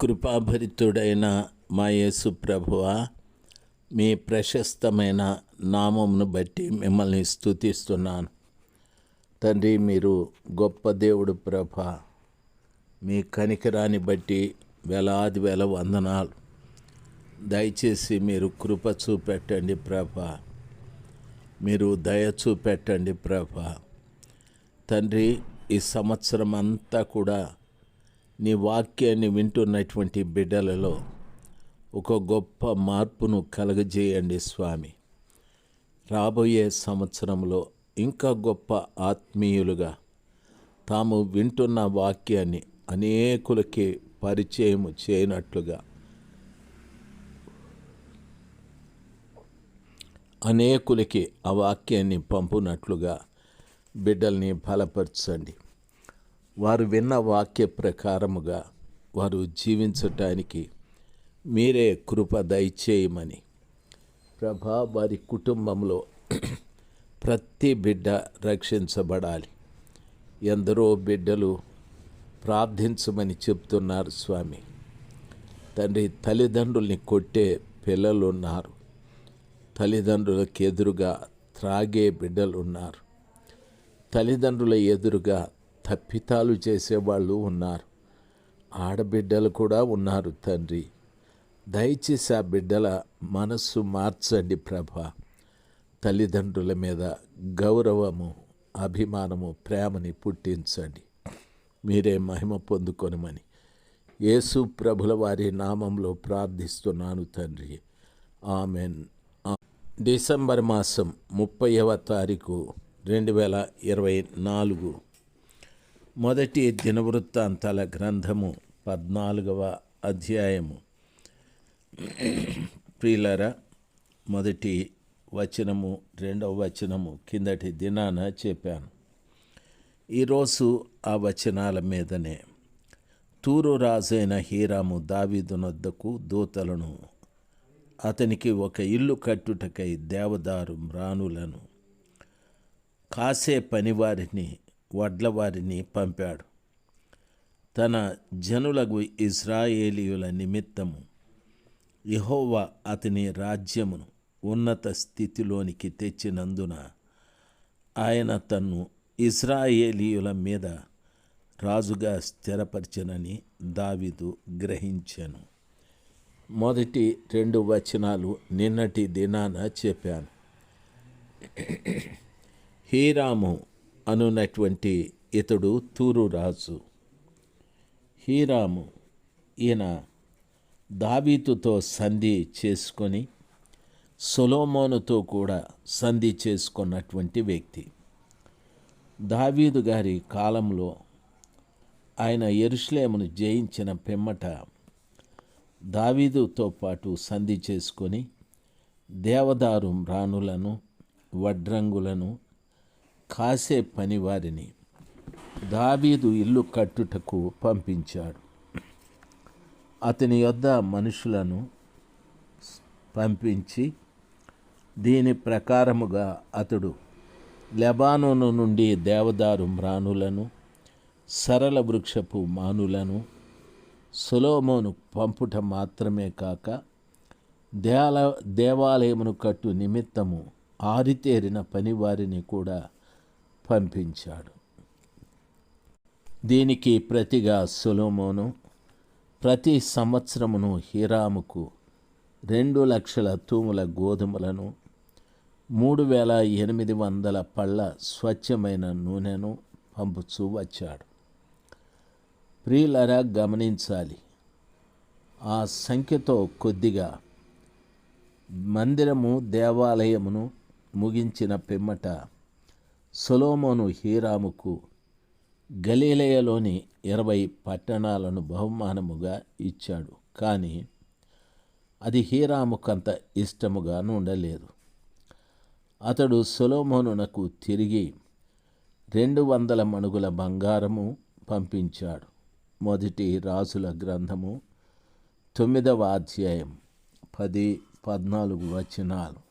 కృపాభరితుడైన మా యేసు ప్రభువ మీ ప్రశస్తమైన నామమును బట్టి మిమ్మల్ని స్థుతిస్తున్నాను తండ్రి మీరు గొప్ప దేవుడు ప్రభ. మీ కనికరాన్ని బట్టి వేలాది వేల వందనాలు. దయచేసి మీరు కృప చూపెట్టండి ప్రభ. మీరు దయ చూపెట్టండి ప్రభ. తండ్రి ఈ సంవత్సరం అంతా కూడా నీ వాక్యాన్ని వింటున్నటువంటి బిడ్డలలో ఒక గొప్ప మార్పును కలగజేయండి స్వామి. రాబోయే సంవత్సరంలో ఇంకా గొప్ప ఆత్మీయులుగా తాము వింటున్న వాక్యాన్ని అనేకులకి పరిచయం చేయనట్లుగా అనేకులకి ఆ వాక్యాన్ని పంపునట్లుగా బిడ్డల్ని బలపరచండి. వారు విన్న వాక్య ప్రకారముగా వారు జీవించటానికి మీరే కృప దయచేయమని. ప్రభా వారి కుటుంబంలో ప్రతి బిడ్డ రక్షించబడాలి. ఎందరో బిడ్డలు ప్రార్థించమని చెప్తున్నారు స్వామి. తండ్రి తల్లిదండ్రుల్ని కొట్టే పిల్లలు ఉన్నారు తల్లిదండ్రులకు ఎదురుగా త్రాగే బిడ్డలు ఉన్నారు తల్లిదండ్రుల ఎదురుగా తప్పితాలు చేసేవాళ్ళు ఉన్నారు. ఆడబిడ్డలు కూడా ఉన్నారు తండ్రి. దయచేసి ఆ బిడ్డల మనస్సు మార్చండి ప్రభ. తల్లిదండ్రుల మీద గౌరవము అభిమానము ప్రేమని పుట్టించండి. మీరే మహిమ పొందుకొనమని యేసు ప్రభుల వారి నామంలో ప్రార్థిస్తున్నాను తండ్రి. ఆమెన్. డిసెంబర్ మాసం ముప్పైవ తారీఖు రెండు వేల ఇరవై నాలుగు. మొదటి దినవృత్తాంతాల గ్రంథము పద్నాలుగవ అధ్యాయము. ప్రియులరా మొదటి వచనము రెండవ వచనము కిందటి దినాన చెప్పాను. ఈరోజు ఆ వచనాల మీదనే తూరు రాజైన హీరాము దావీదునొద్దకు దూతలను అతనికి ఒక ఇల్లు కట్టుటకై దేవదారు మ్రానులను కాసే పనివారిని వడ్లవారిని పంపాడు. తన జనులకు ఇజ్రాయేలీయుల నిమిత్తము యహోవా అతని రాజ్యమును ఉన్నత స్థితిలోనికి తెచ్చినందున ఆయన తన్ను ఇజ్రాయేలీయుల మీద రాజుగా స్థిరపరచనని దావిదు గ్రహించాను. మొదటి రెండు వచనాలు నిన్నటి దినాన చెప్పాను. హీరాము అనున్నటువంటి ఇతడు తూరు రాజు. హీరాము ఈయన దావీతుతో సంధి చేసుకొని సొలోమోనుతో కూడా సంధి చేసుకున్నటువంటి వ్యక్తి. దావీదు గారి కాలంలో ఆయన ఎరుషులేమును జయించిన పిమ్మట దావీదుతో పాటు సంధి చేసుకొని దేవదారు మ్రాణులను వడ్రంగులను కాసే పనివారిని దావీదు ఇల్లు కట్టుటకు పంపించాడు. అతని యొద్ద మనుషులను పంపించి దీని ప్రకారముగా అతడు లెబానోను నుండి దేవదారు మ్రానులను సరళ వృక్షపు మానులను సులోమోను పంపుట మాత్రమే కాక దేవాల దేవాలయమును కట్టు నిమిత్తము ఆరితేరిన పనివారిని కూడా పంపించాడు. దీనికి ప్రతిగా సులోమోను ప్రతి సంవత్సరమును హీరాముకు రెండు లక్షల తూముల గోధుమలను మూడు వేల ఎనిమిది వందల పళ్ళ స్వచ్ఛమైన నూనెను పంపుచూ వచ్చాడు. ప్రియులరా గమనించాలి. ఆ సంఖ్యతో కొద్దిగా మందిరము దేవాలయమును ముగించిన పిమ్మట సొలోమోను హీరాముకు గలీలయలోని ఇరవై పట్టణాలను బహుమానముగా ఇచ్చాడు. కానీ అది హీరాముకంత ఇష్టముగా ఉండలేదు. అతడు సొలోమోనునకు తిరిగి రెండు వందల మణుగుల బంగారము పంపించాడు. మొదటి రాజుల గ్రంథము తొమ్మిదవ అధ్యాయం పది పద్నాలుగు వచనాలు.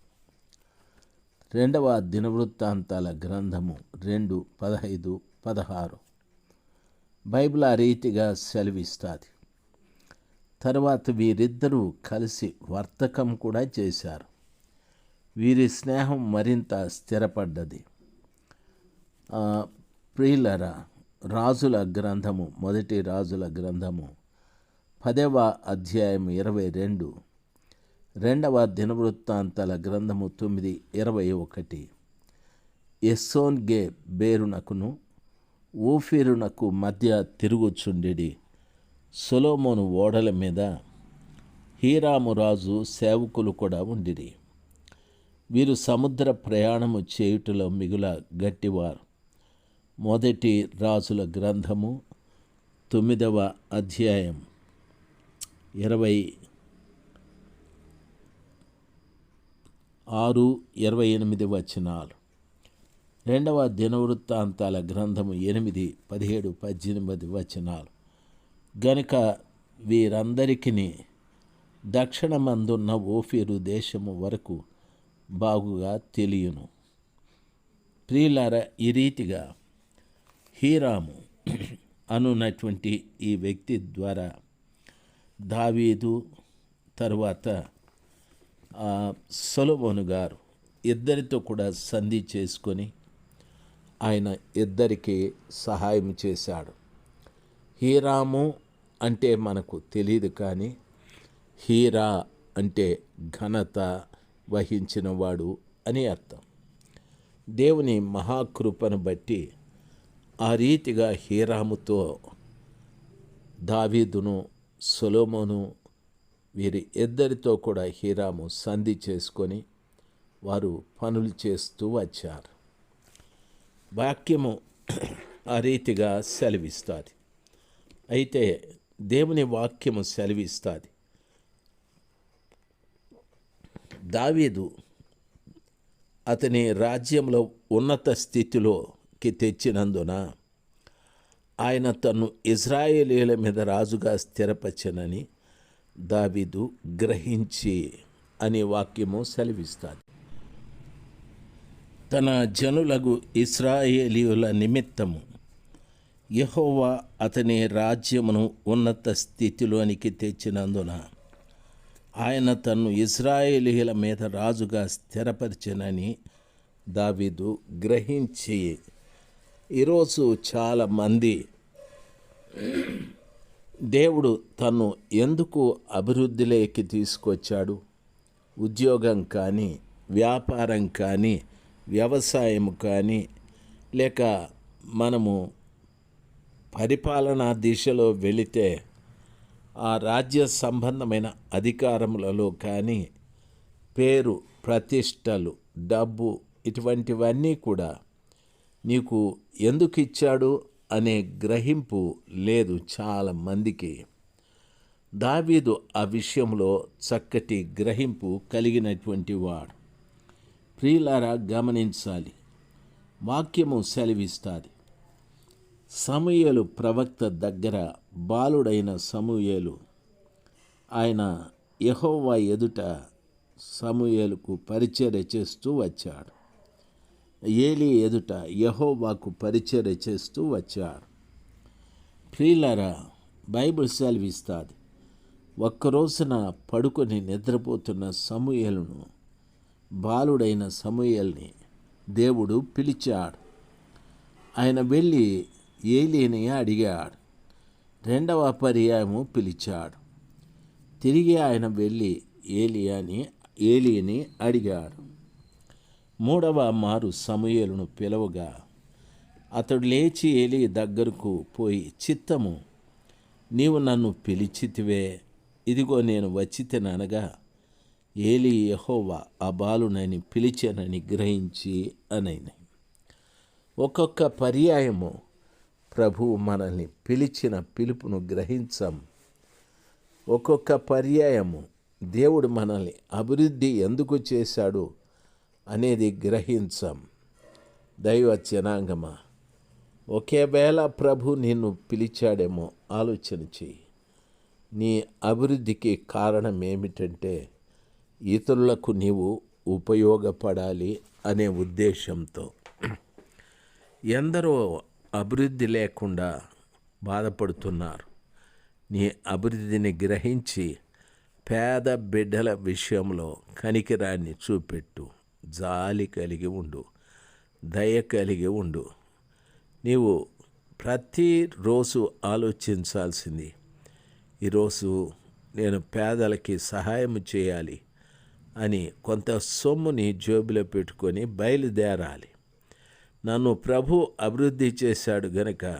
రెండవ దినవృత్తాంతాల గ్రంథము రెండు పదహైదు పదహారు. బైబిల్ ఆ రీతిగా సెలవిస్తుంది. తర్వాత వీరిద్దరూ కలిసి వర్తకం కూడా చేశారు. వీరి స్నేహం మరింత స్థిరపడ్డది. ఆ, ప్రియులరా రాజుల గ్రంథము మొదటి రాజుల గ్రంథము పదవ అధ్యాయం ఇరవై రెండు రెండవ దినవృత్తాంతాల గ్రంథము తొమ్మిది ఇరవై ఒకటి. ఎస్సోన్ గే బేరునకును ఊఫీరునకు మధ్య తిరుగుచుండెడి. సొలోమోను ఓడల మీద హీరామురాజు సేవకులు కూడా ఉండిరి. వీరు సముద్ర ప్రయాణము చేయుటలో మిగుల గట్టివారు. మొదటి రాజుల గ్రంథము తొమ్మిదవ అధ్యాయం ఇరవై ఆరు ఇరవై ఎనిమిది వచనాలు. రెండవ దినవృత్తాంతాల గ్రంథము ఎనిమిది పదిహేడు పద్దెనిమిది వచనాలు. గనుక వీరందరికీ దక్షిణమందున్న ఓఫీరు దేశము వరకు బాగుగా తెలియను. ప్రియులార ఈ రీతిగా హీరాము అనున్నటువంటి ఈ వ్యక్తి ద్వారా దావీదు తరువాత ఆ, గారు ఇద్దరితో కూడా సంధి చేసుకొని ఆయన ఇద్దరికి సహాయం చేశాడు. హీరాము అంటే మనకు తెలియదు కానీ హీరా అంటే ఘనత వహించినవాడు అని అర్థం. దేవుని మహాకృపను బట్టి ఆ రీతిగా హీరాముతో దావీదును సొలోమోను వీరి ఇద్దరితో కూడా హీరాము సంధి చేసుకొని వారు పనులు చేస్తూ వచ్చారు. వాక్యము ఆ రీతిగా సెలవిస్తుంది. అయితే దేవుని వాక్యము సెలవిస్తుంది. దావీదు అతని రాజ్యంలో ఉన్నత స్థితిలోకి తెచ్చినందున ఆయన తను ఇజ్రాయేలీల మీద రాజుగా స్థిరపరచనని దావీదు గ్రహించి అనే వాక్యము సెలవిస్తుంది. తన జనులకు ఇస్రాయేలీయుల నిమిత్తము యహోవా అతని రాజ్యమును ఉన్నత స్థితిలోనికి తెచ్చినందున ఆయన తన్ను ఇస్రాయేలీయుల మీద రాజుగా స్థిరపరిచనని దావీదు గ్రహించి ఈరోజు చాలామంది దేవుడు తను ఎందుకు అభివృద్ధిలోకి తీసుకొచ్చాడు? ఉద్యోగం కానీ వ్యాపారం కానీ వ్యవసాయం కానీ లేక మనము పరిపాలనా దిశలో వెళితే ఆ రాజ్య సంబంధమైన అధికారములలో కానీ పేరు ప్రతిష్టలు డబ్బు ఇటువంటివన్నీ కూడా నీకు ఎందుకు ఇచ్చాడు? అనే గ్రహింపు లేదు చాలా మందికి. దావీదు ఆ విషయంలో చక్కటి గ్రహింపు కలిగినటువంటి వాడు. ప్రియులారా గమనించాలి. వాక్యము సెలవిస్తుంది. సమూయలు ప్రవక్త దగ్గర బాలుడైన సమూయలు ఆయన యహోవా ఎదుట సమూయలకు పరిచర్య చేస్తూ వచ్చాడు. ఏలి ఎదుట యహోవాకు పరిచర్య చేస్తూ వచ్చాడు. ప్రియులారా బైబిల్ సెలవిస్తుంది ఒక్కరోజున పడుకొని నిద్రపోతున్న సమూయలను బాలుడైన సమూయల్ని దేవుడు పిలిచాడు. ఆయన వెళ్ళి ఏలిని అడిగాడు రెండవ పర్యాయము పిలిచాడు. తిరిగి ఆయన వెళ్ళి ఏలియాని ఏలిని అడిగాడు. మూడవ మారు సమూయేలును పిలవగా అతడు లేచి ఏలి దగ్గరకు పోయి చిత్తము నీవు నన్ను పిలిచితివే ఇదిగో నేను వచ్చితేననగా ఏలి యహోవా ఆ బాలునని పిలిచానని గ్రహించి అనైన. ఒక్కొక్క పర్యాయము ప్రభువు మనల్ని పిలిచిన పిలుపును గ్రహించం. ఒక్కొక్క పర్యాయము దేవుడు మనల్ని అభివృద్ధి ఎందుకు చేశాడు అనేది గ్రహించం. దైవ జనాంగమా? ఒకేవేళ ప్రభు నిన్ను పిలిచాడేమో ఆలోచన చెయ్యి. నీ అభివృద్ధికి కారణం ఏమిటంటే ఇతరులకు నీవు ఉపయోగపడాలి అనే ఉద్దేశంతో. ఎందరో అభివృద్ధి లేకుండా బాధపడుతున్నారు. నీ అభివృద్ధిని గ్రహించి పేద బిడ్డల విషయంలో కనికిరాన్ని చూపెట్టు. జాలి కలిగి ఉండు దయ కలిగి ఉండు. నీవు ప్రతిరోజు ఆలోచించాల్సింది ఈరోజు నేను పేదలకి సహాయం చేయాలి అని కొంత సొమ్ముని జేబులో పెట్టుకొని బయలుదేరాలి. నన్ను ప్రభు అభివృద్ధి చేశాడు గనక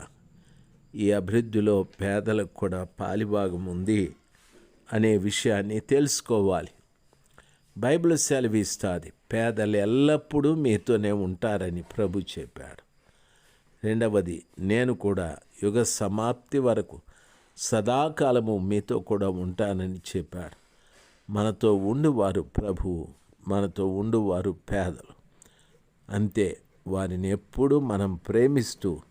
ఈ అభివృద్ధిలో పేదలకు కూడా పాలిభాగం ఉంది అనే విషయాన్ని తెలుసుకోవాలి. బైబిల్ సెలవిస్తుంది పేదలు ఎల్లప్పుడూ మీతోనే ఉంటారని ప్రభు చెప్పాడు. రెండవది నేను కూడా యుగ సమాప్తి వరకు సదాకాలము మీతో కూడా ఉంటానని చెప్పాడు. మనతో ఉండువారు ప్రభువు మనతో ఉండువారు పేదలు. అంతే వారిని ఎప్పుడూ మనం ప్రేమిస్తూ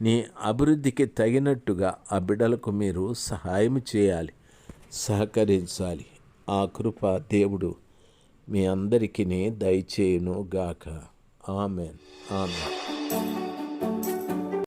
నీ అభివృద్ధికి తగినట్టుగా ఆ బిడ్డలకు మీరు సహాయం చేయాలి సహకరించాలి. ఆ కృప దేవుడు మీ అందరికీ దయచేయును గాక ఆమెన్. ఆమెన్.